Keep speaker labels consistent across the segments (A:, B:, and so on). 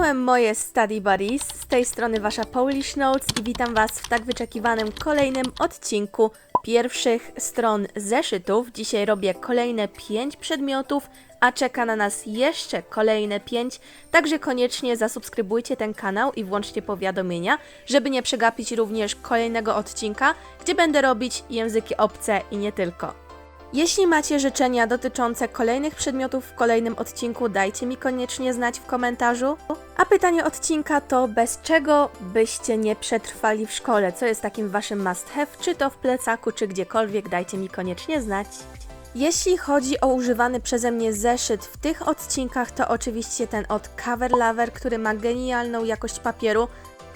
A: Czołem moje Study Buddies, z tej strony wasza Polish Notes i witam was w tak wyczekiwanym kolejnym odcinku pierwszych stron zeszytów. Dzisiaj robię kolejne 5 przedmiotów, a czeka na nas jeszcze kolejne 5, także koniecznie zasubskrybujcie ten kanał i włączcie powiadomienia, żeby nie przegapić również kolejnego odcinka, gdzie będę robić języki obce i nie tylko. Jeśli macie życzenia dotyczące kolejnych przedmiotów w kolejnym odcinku, dajcie mi koniecznie znać w komentarzu. A pytanie odcinka to bez czego byście nie przetrwali w szkole? Co jest takim waszym must have, czy to w plecaku, czy gdziekolwiek, dajcie mi koniecznie znać. Jeśli chodzi o używany przeze mnie zeszyt w tych odcinkach, to oczywiście ten od Cover Lover, który ma genialną jakość papieru,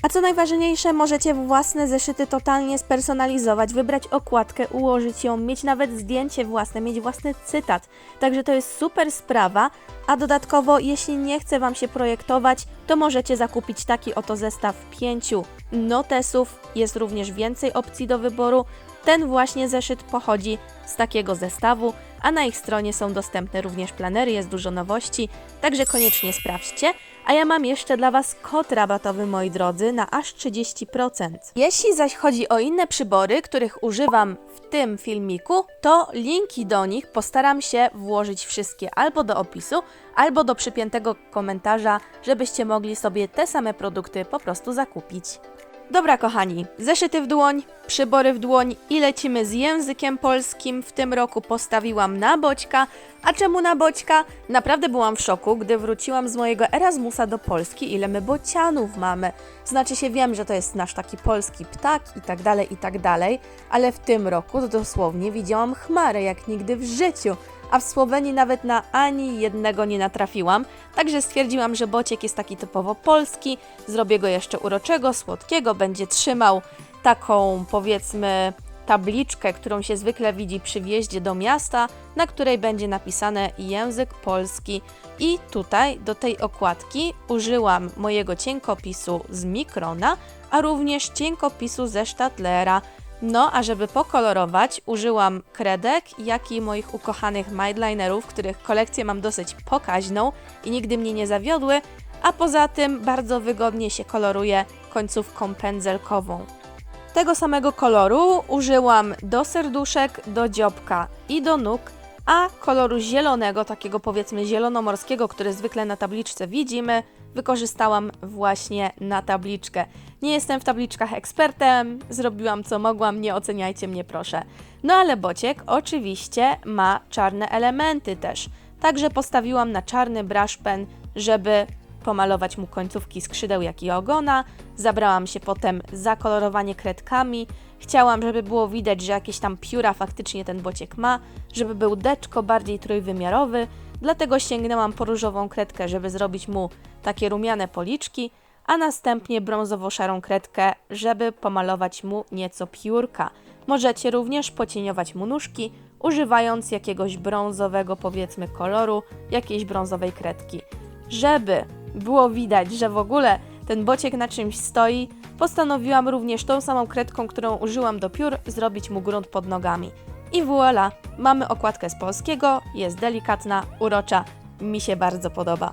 A: a co najważniejsze, możecie własne zeszyty totalnie spersonalizować, wybrać okładkę, ułożyć ją, mieć nawet zdjęcie własne, mieć własny cytat. Także to jest super sprawa. A dodatkowo, jeśli nie chce Wam się projektować, to możecie zakupić taki oto zestaw pięciu notesów. Jest również więcej opcji do wyboru. Ten właśnie zeszyt pochodzi z takiego zestawu, a na ich stronie są dostępne również planery, jest dużo nowości, także koniecznie sprawdźcie. A ja mam jeszcze dla Was kod rabatowy, moi drodzy, na aż 30%. Jeśli zaś chodzi o inne przybory, których używam w tym filmiku, to linki do nich postaram się włożyć wszystkie albo do opisu, albo do przypiętego komentarza, żebyście mogli sobie te same produkty po prostu zakupić. Dobra, kochani, zeszyty w dłoń, przybory w dłoń i lecimy z językiem polskim. W tym roku postawiłam na boćka. A czemu na boćka? Naprawdę byłam w szoku, gdy wróciłam z mojego Erasmusa do Polski, ile my bocianów mamy. Znaczy się wiem, że to jest nasz taki polski ptak i tak dalej, i tak dalej, ale w tym roku dosłownie widziałam chmarę jak nigdy w życiu a w Słowenii nawet na ani jednego nie natrafiłam, także stwierdziłam, że bociek jest taki typowo polski, zrobię go jeszcze uroczego, słodkiego, będzie trzymał taką powiedzmy tabliczkę, którą się zwykle widzi przy wjeździe do miasta, na której będzie napisane język polski. I tutaj do tej okładki użyłam mojego cienkopisu z Mikrona, a również cienkopisu ze Stadlera. No, a żeby pokolorować, użyłam kredek, jak i moich ukochanych Mindlinerów, których kolekcję mam dosyć pokaźną i nigdy mnie nie zawiodły, a poza tym bardzo wygodnie się koloruje końcówką pędzelkową. Tego samego koloru użyłam do serduszek, do dziobka i do nóg, a koloru zielonego, takiego powiedzmy zielonomorskiego, który zwykle na tabliczce widzimy, wykorzystałam właśnie na tabliczkę. Nie jestem w tabliczkach ekspertem, zrobiłam co mogłam, nie oceniajcie mnie proszę. No ale bociek oczywiście ma czarne elementy też, także postawiłam na czarny brush pen, żeby pomalować mu końcówki skrzydeł, jak i ogona. Zabrałam się potem za kolorowanie kredkami. Chciałam, żeby było widać, że jakieś tam pióra faktycznie ten bociek ma, żeby był deczko bardziej trójwymiarowy, dlatego sięgnęłam po różową kredkę, żeby zrobić mu takie rumiane policzki, a następnie brązowo-szarą kredkę, żeby pomalować mu nieco piórka. Możecie również pocieniować mu nóżki, używając jakiegoś brązowego powiedzmy koloru, jakiejś brązowej kredki. Żeby było widać, że w ogóle ten bociek na czymś stoi, postanowiłam również tą samą kredką, którą użyłam do piór, zrobić mu grunt pod nogami. I voilà, mamy okładkę z polskiego, jest delikatna, urocza, mi się bardzo podoba.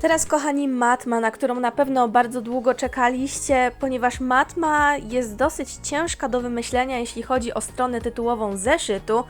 A: Teraz, kochani, matma, na którą na pewno bardzo długo czekaliście, ponieważ matma jest dosyć ciężka do wymyślenia, jeśli chodzi o stronę tytułową zeszytu.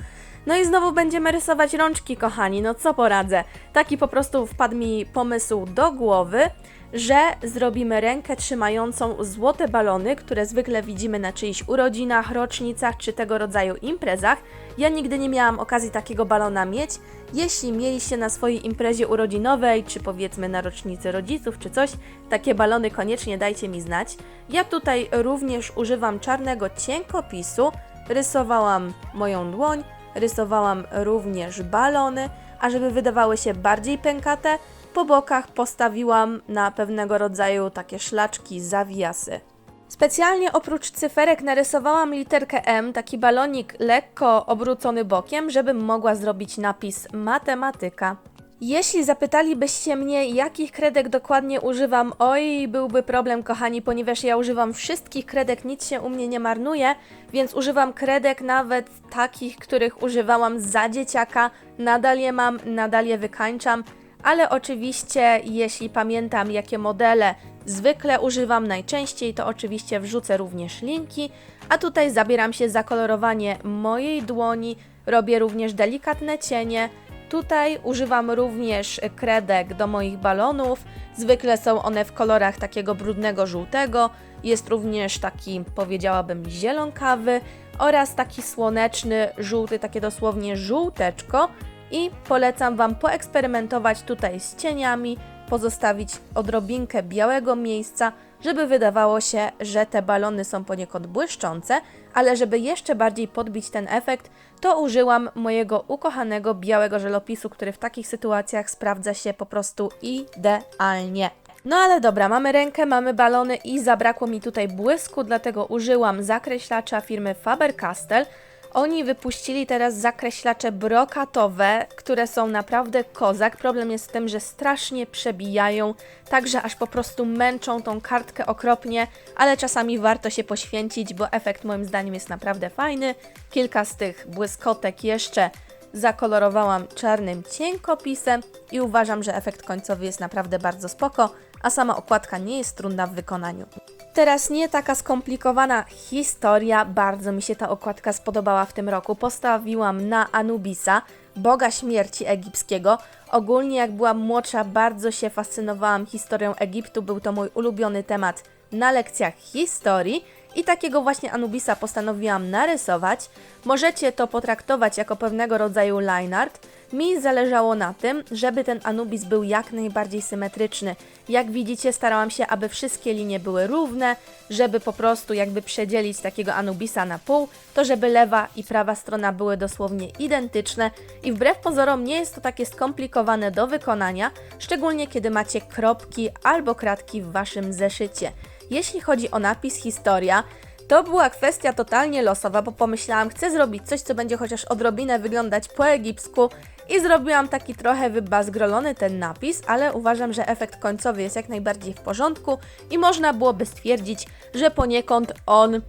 A: No i znowu będziemy rysować rączki, kochani, no co poradzę. Taki po prostu wpadł mi pomysł do głowy, że zrobimy rękę trzymającą złote balony, które zwykle widzimy na czyichś urodzinach, rocznicach czy tego rodzaju imprezach. Ja nigdy nie miałam okazji takiego balona mieć. Jeśli mieliście na swojej imprezie urodzinowej, czy powiedzmy na rocznicy rodziców, czy coś, takie balony koniecznie dajcie mi znać. Ja tutaj również używam czarnego cienkopisu, rysowałam moją dłoń, rysowałam również balony, a żeby wydawały się bardziej pękate, po bokach postawiłam na pewnego rodzaju takie szlaczki, zawiasy. Specjalnie oprócz cyferek narysowałam literkę M, taki balonik lekko obrócony bokiem, żebym mogła zrobić napis matematyka. Jeśli zapytalibyście mnie, jakich kredek dokładnie używam, oj, byłby problem, kochani, ponieważ ja używam wszystkich kredek, nic się u mnie nie marnuje, więc używam kredek nawet takich, których używałam za dzieciaka, nadal je mam, nadal je wykańczam, ale oczywiście jeśli pamiętam jakie modele zwykle używam najczęściej, to oczywiście wrzucę również linki, a tutaj zabieram się za kolorowanie mojej dłoni, robię również delikatne cienie, Tutaj używam również kredek do moich balonów. Zwykle są one w kolorach takiego brudnego żółtego. Jest również taki, powiedziałabym, zielonkawy oraz taki słoneczny, żółty, takie dosłownie żółteczko. I polecam Wam poeksperymentować tutaj z cieniami, pozostawić odrobinkę białego miejsca, żeby wydawało się, że te balony są poniekąd błyszczące, ale żeby jeszcze bardziej podbić ten efekt, to użyłam mojego ukochanego białego żelopisu, który w takich sytuacjach sprawdza się po prostu idealnie. No ale dobra, mamy rękę, mamy balony i zabrakło mi tutaj błysku, dlatego użyłam zakreślacza firmy Faber-Castell. Oni wypuścili teraz zakreślacze brokatowe, które są naprawdę kozak. Problem jest w tym, że strasznie przebijają, także aż po prostu męczą tą kartkę okropnie, ale czasami warto się poświęcić, bo efekt moim zdaniem jest naprawdę fajny. Kilka z tych błyskotek jeszcze zakolorowałam czarnym cienkopisem i uważam, że efekt końcowy jest naprawdę bardzo spoko, a sama okładka nie jest trudna w wykonaniu. Teraz nie taka skomplikowana historia, bardzo mi się ta okładka spodobała w tym roku. Postawiłam na Anubisa, boga śmierci egipskiego. Ogólnie jak byłam młodsza, bardzo się fascynowałam historią Egiptu, był to mój ulubiony temat na lekcjach historii i takiego właśnie Anubisa postanowiłam narysować. Możecie to potraktować jako pewnego rodzaju line art. Mi zależało na tym, żeby ten Anubis był jak najbardziej symetryczny. Jak widzicie, starałam się, aby wszystkie linie były równe, żeby po prostu jakby przedzielić takiego Anubisa na pół, to żeby lewa i prawa strona były dosłownie identyczne i wbrew pozorom nie jest to takie skomplikowane do wykonania, szczególnie kiedy macie kropki albo kratki w waszym zeszycie. Jeśli chodzi o napis historia, to była kwestia totalnie losowa, bo pomyślałam, chcę zrobić coś, co będzie chociaż odrobinę wyglądać po egipsku i zrobiłam taki trochę wybazgrolony ten napis, ale uważam, że efekt końcowy jest jak najbardziej w porządku i można byłoby stwierdzić, że poniekąd on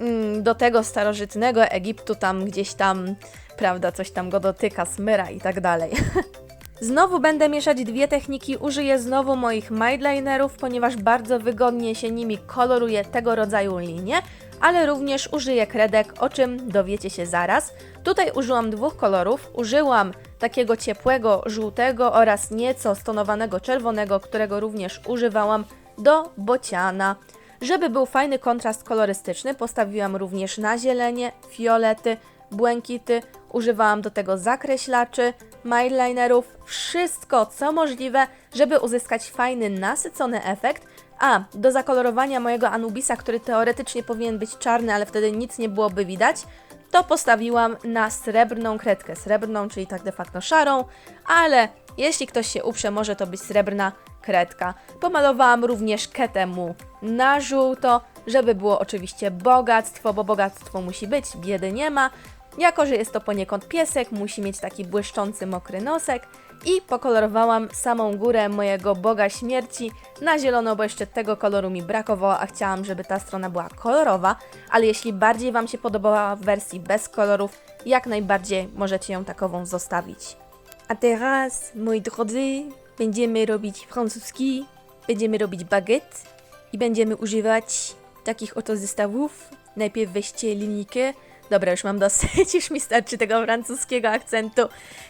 A: mm, do tego starożytnego Egiptu tam gdzieś tam, prawda, coś tam go dotyka, smyra i tak dalej. Znowu będę mieszać dwie techniki, użyję znowu moich mindlinerów, ponieważ bardzo wygodnie się nimi koloruje tego rodzaju linie, ale również użyję kredek, o czym dowiecie się zaraz. Tutaj użyłam dwóch kolorów, użyłam takiego ciepłego żółtego oraz nieco stonowanego czerwonego, którego również używałam do bociana. Żeby był fajny kontrast kolorystyczny, postawiłam również na zielenie, fiolety, błękity, używałam do tego zakreślaczy, mindlinerów, wszystko co możliwe, żeby uzyskać fajny, nasycony efekt, a do zakolorowania mojego Anubisa, który teoretycznie powinien być czarny, ale wtedy nic nie byłoby widać, to postawiłam na srebrną kredkę, srebrną, czyli tak de facto szarą, ale jeśli ktoś się uprze, może to być srebrna kredka. Pomalowałam również ketę mu na żółto, żeby było oczywiście bogactwo, bo bogactwo musi być, biedy nie ma. Jako, że jest to poniekąd piesek, musi mieć taki błyszczący, mokry nosek i pokolorowałam samą górę mojego Boga Śmierci na zielono, bo jeszcze tego koloru mi brakowało, a chciałam, żeby ta strona była kolorowa, ale jeśli bardziej Wam się podobała w wersji bez kolorów, jak najbardziej możecie ją takową zostawić. A teraz, moi drodzy, będziemy robić francuski, będziemy robić baguette i będziemy używać takich oto zestawów. Najpierw weźcie linijkę, Dobra, już mam dosyć, już mi starczy tego francuskiego akcentu.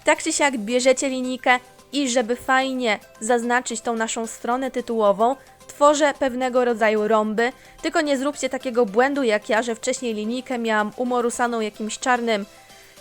A: Tak czy siak bierzecie linijkę i żeby fajnie zaznaczyć tą naszą stronę tytułową, tworzę pewnego rodzaju rąby, tylko nie zróbcie takiego błędu jak ja, że wcześniej linijkę miałam umorusaną jakimś czarnym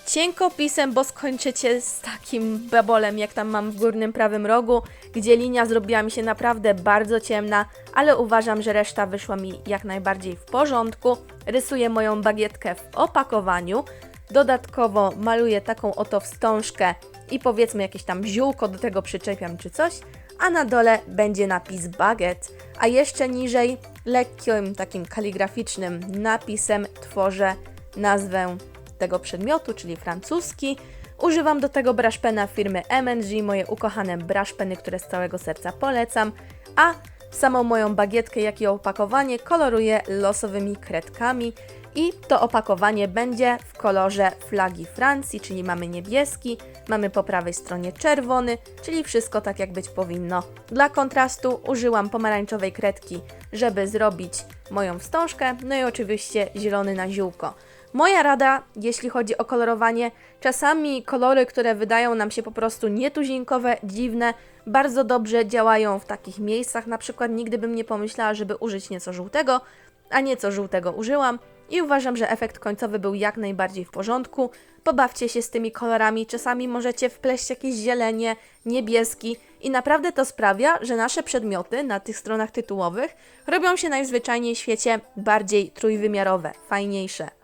A: cienkopisem, bo skończycie z takim babolem, jak tam mam w górnym prawym rogu, gdzie linia zrobiła mi się naprawdę bardzo ciemna, ale uważam, że reszta wyszła mi jak najbardziej w porządku. Rysuję moją bagietkę w opakowaniu, dodatkowo maluję taką oto wstążkę i powiedzmy jakieś tam ziółko do tego przyczepiam czy coś, a na dole będzie napis baget, a jeszcze niżej lekkim takim kaligraficznym napisem tworzę nazwę tego przedmiotu, czyli francuski. Używam do tego brushpena firmy MNG, moje ukochane brushpeny, które z całego serca polecam. A samą moją bagietkę, jak i opakowanie koloruję losowymi kredkami i to opakowanie będzie w kolorze flagi Francji, czyli mamy niebieski, mamy po prawej stronie czerwony, czyli wszystko tak jak być powinno. Dla kontrastu użyłam pomarańczowej kredki, żeby zrobić moją wstążkę, no i oczywiście zielony na ziółko. Moja rada, jeśli chodzi o kolorowanie, czasami kolory, które wydają nam się po prostu nietuzinkowe, dziwne, bardzo dobrze działają w takich miejscach. Na przykład nigdy bym nie pomyślała, żeby użyć nieco żółtego, a nieco żółtego użyłam i uważam, że efekt końcowy był jak najbardziej w porządku. Pobawcie się z tymi kolorami, czasami możecie wpleść jakieś zielenie, niebieski i naprawdę to sprawia, że nasze przedmioty na tych stronach tytułowych robią się najzwyczajniej w świecie bardziej trójwymiarowe, fajniejsze.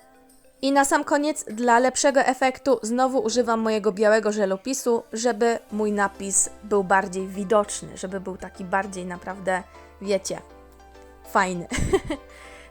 A: I na sam koniec, dla lepszego efektu, znowu używam mojego białego żelopisu, żeby mój napis był bardziej widoczny, żeby był taki bardziej naprawdę, wiecie, fajny.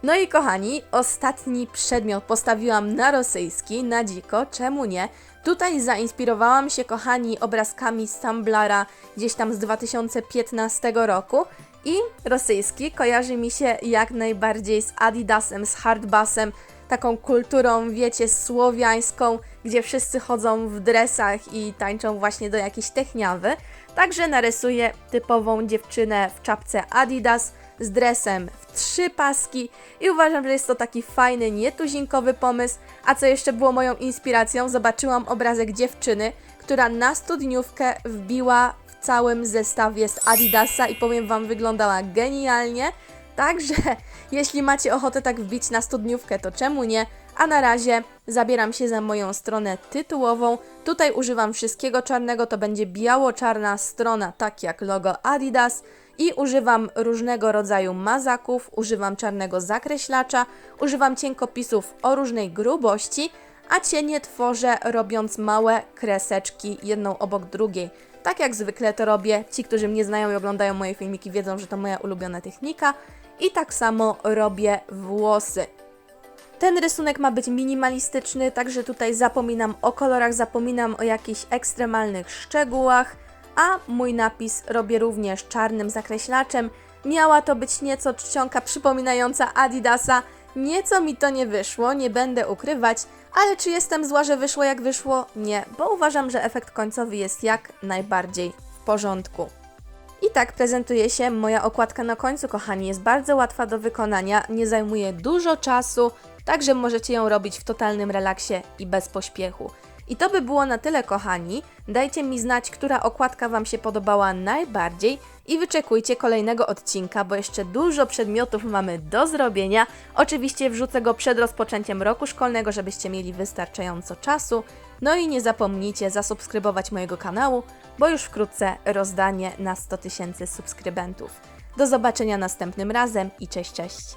A: No i kochani, ostatni przedmiot postawiłam na rosyjski, na dziko, czemu nie? Tutaj zainspirowałam się, kochani, obrazkami z Tumblra gdzieś tam z 2015 roku i rosyjski kojarzy mi się jak najbardziej z Adidasem, z Hardbassem, taką kulturą, wiecie, słowiańską, gdzie wszyscy chodzą w dresach i tańczą właśnie do jakiejś techniawy. Także narysuję typową dziewczynę w czapce Adidas z dresem w trzy paski i uważam, że jest to taki fajny, nietuzinkowy pomysł. A co jeszcze było moją inspiracją, zobaczyłam obrazek dziewczyny, która na studniówkę wbiła w całym zestawie z Adidasa i powiem Wam, wyglądała genialnie. Także jeśli macie ochotę tak wbić na studniówkę, to czemu nie? A na razie zabieram się za moją stronę tytułową. Tutaj używam wszystkiego czarnego, to będzie biało-czarna strona, tak jak logo Adidas. I używam różnego rodzaju mazaków, używam czarnego zakreślacza, używam cienkopisów o różnej grubości, a cienie tworzę robiąc małe kreseczki jedną obok drugiej. Tak jak zwykle to robię. Ci, którzy mnie znają i oglądają moje filmiki, wiedzą, że to moja ulubiona technika. I tak samo robię włosy. Ten rysunek ma być minimalistyczny, także tutaj zapominam o kolorach, zapominam o jakichś ekstremalnych szczegółach, a mój napis robię również czarnym zakreślaczem. Miała to być nieco czcionka przypominająca Adidasa. Nieco mi to nie wyszło, nie będę ukrywać, ale czy jestem zła, że wyszło jak wyszło? Nie, bo uważam, że efekt końcowy jest jak najbardziej w porządku. I tak prezentuje się moja okładka na końcu, kochani. Jest bardzo łatwa do wykonania, nie zajmuje dużo czasu, także możecie ją robić w totalnym relaksie i bez pośpiechu. I to by było na tyle, kochani. Dajcie mi znać, która okładka Wam się podobała najbardziej i wyczekujcie kolejnego odcinka, bo jeszcze dużo przedmiotów mamy do zrobienia. Oczywiście wrzucę go przed rozpoczęciem roku szkolnego, żebyście mieli wystarczająco czasu. No i nie zapomnijcie zasubskrybować mojego kanału, bo już wkrótce rozdanie na 100 tysięcy subskrybentów. Do zobaczenia następnym razem i cześć, cześć!